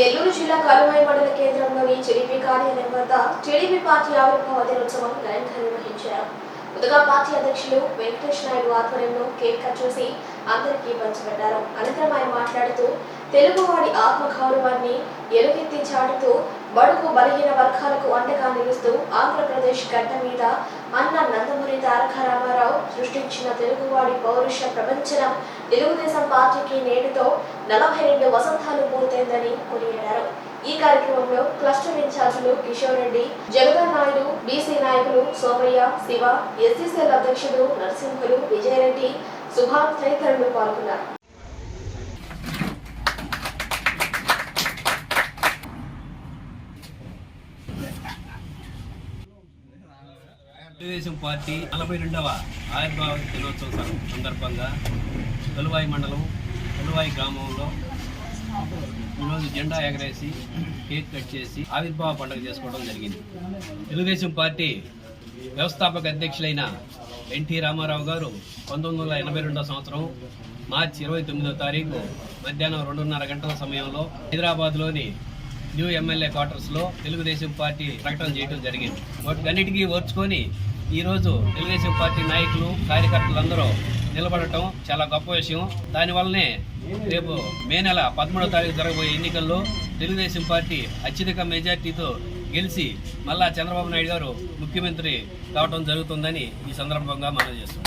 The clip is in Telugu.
నెల్లూరు జిల్లా కలువాయి మండల కేంద్రంలోని టీడీపీ కార్యాలయం వద్ద టీడీపీ పార్టీ ఆవిర్భావ దినోత్సవం ఘనంగా నిర్వహించారు. ముందుగా పార్టీ అధ్యక్షులు వెంకటేష్ నాయుడు ఆధ్వర్యంలో కేక్ కట్ చేసి అందరికీ పంచిపెట్టారు. అనంతరం ఆయన మాట్లాడుతూ తెలుగువాడి ఆత్మగౌరవాన్ని ఎలుగెత్తి చాటుతూ బడుగు బలహీన వర్గాలకు అండగా నిలుస్తూ ఆంధ్రప్రదేశ్ గడ్డ మీద అన్న నందమూరి తారక సృష్టించిన తెలుగువాడి పౌరుష ప్రపంచనం తెలుగుదేశం పార్టీకి నేటితో నలభై రెండు వసంతాలు పూర్తయిందని కొనియాడారు. ఈ కార్యక్రమంలో క్లస్టర్ ఇన్ఛార్జీలు కిషోర్ రెడ్డి జగదన్ నాయుడు బీసీ నాయకులు సోమయ్య శివ ఎస్సీసీఎల్ అధ్యక్షుడు నరసింహులు విజయరెడ్డి సుభాన్ తదితరులు పాల్గొన్నారు. తెలుగుదేశం పార్టీ నలభై రెండవ ఆవిర్భావ దినోత్సవం సందర్భంగా తొలువాయి మండలం తొలువాయి గ్రామంలో ఈరోజు జెండా ఎగరేసి కేక్ కట్ చేసి ఆవిర్భావ పండుగ చేసుకోవడం జరిగింది. తెలుగుదేశం పార్టీ వ్యవస్థాపక అధ్యక్షులైన ఎన్టీ రామారావు గారు పంతొమ్మిది వందల ఎనభై రెండో సంవత్సరం మార్చి ఇరవై తొమ్మిదో తారీఖు మధ్యాహ్నం రెండున్నర గంటల సమయంలో హైదరాబాద్లోని న్యూ ఎమ్మెల్యే క్వార్టర్స్లో తెలుగుదేశం పార్టీ ప్రకటన చేయడం జరిగింది. వాటికన్నిటికీ ఓర్చుకొని ఈరోజు తెలుగుదేశం పార్టీ నాయకులు కార్యకర్తలందరూ నిలబడటం చాలా గొప్ప విషయం. దానివల్లనే రేపు మే నెల పదమూడో తారీఖు జరగబోయే ఎన్నికల్లో తెలుగుదేశం పార్టీ అత్యధిక మెజార్టీతో గెలిచి మళ్ళా చంద్రబాబు నాయుడు గారు ముఖ్యమంత్రి కావడం జరుగుతుందని ఈ సందర్భంగా మనం చేస్తున్నాం.